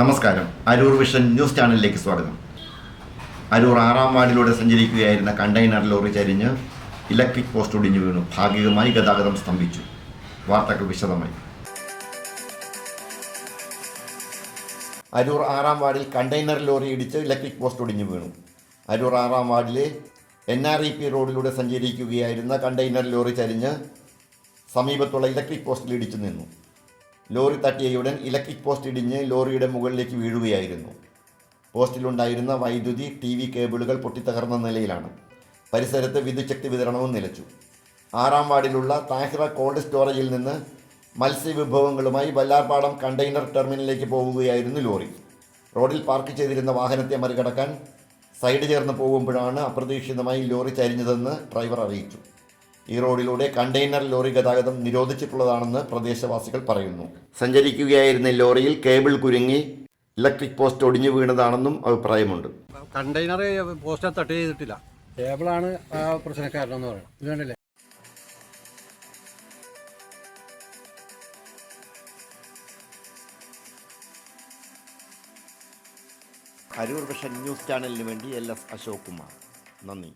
നമസ്കാരം. Aroor vision news ചാനലിലേക്ക് സ്വാഗതം. അരൂർ ആറാം വാർഡിലൂടെ സഞ്ചരിക്കുകയായിരുന്ന കണ്ടെയ്നർ ലോറി ചരിഞ്ഞ് ഇലക്ട്രിക് പോസ്റ്റ് ഒടിഞ്ഞു വീണു. ഭാഗികമായി ഗതാഗതം സ്തംഭിച്ചു. വാർത്തകൾ വിശദമായി. അരൂർ ആറാം വാർഡിൽ കണ്ടെയ്നർ ലോറി ഇടിച്ച് ഇലക്ട്രിക് പോസ്റ്റ് ഒടിഞ്ഞു വീണു. അരൂർ ആറാം വാർഡിലെ എൻ ആർ ഇ പി റോഡിലൂടെ സഞ്ചരിക്കുകയായിരുന്ന കണ്ടെയ്നർ ലോറി ചരിഞ്ഞ് സമീപത്തുള്ള ഇലക്ട്രിക് പോസ്റ്റിൽ ഇടിച്ചു നിന്നു. ലോറി തട്ടിയയുടൻ ഇലക്ട്രിക് പോസ്റ്റ് ഇടിഞ്ഞ് ലോറിയുടെ മുകളിലേക്ക് വീഴുകയായിരുന്നു. പോസ്റ്റിലുണ്ടായിരുന്ന വൈദ്യുതി ടി വി കേബിളുകൾ പൊട്ടിത്തകർന്ന നിലയിലാണ്. പരിസരത്ത് വിദ്യുച്ഛക്തി വിതരണവും നിലച്ചു. ആറാം വാർഡിലുള്ള താഹിറ കോൾഡ് സ്റ്റോറേജിൽ നിന്ന് മത്സ്യവിഭവങ്ങളുമായി വല്ലാർപാടം കണ്ടെയ്നർ ടെർമിനലിലേക്ക് പോവുകയായിരുന്നു ലോറി. റോഡിൽ പാർക്ക് ചെയ്തിരുന്ന വാഹനത്തെ മറികടക്കാൻ സൈഡ് ചേർന്ന് പോകുമ്പോഴാണ് അപ്രതീക്ഷിതമായി ലോറി ചരിഞ്ഞതെന്ന് ഡ്രൈവർ അറിയിച്ചു. ഈ റോഡിലൂടെ കണ്ടെയ്നർ ലോറി ഗതാഗതം നിരോധിച്ചിട്ടുള്ളതാണെന്ന് പ്രദേശവാസികൾ പറയുന്നു. സഞ്ചരിക്കുകയായിരുന്ന ലോറിയിൽ കേബിൾ കുരുങ്ങി ഇലക്ട്രിക് പോസ്റ്റ് ഒടിഞ്ഞു വീണതാണെന്നും അഭിപ്രായമുണ്ട്. കണ്ടെയ്നർ പോസ്റ്റ് തട്ട് ചെയ്തിട്ടില്ല. കേബിളാണ് ആ പ്രശ്നക്കാരനെന്ന് പറയുന്നത്. കണ്ടില്ലേ? അരൂർ വിഷൻ ന്യൂസ് ചാനലിന് വേണ്ടി എൽ എസ് അശോക് കുമാർ നന്ദി.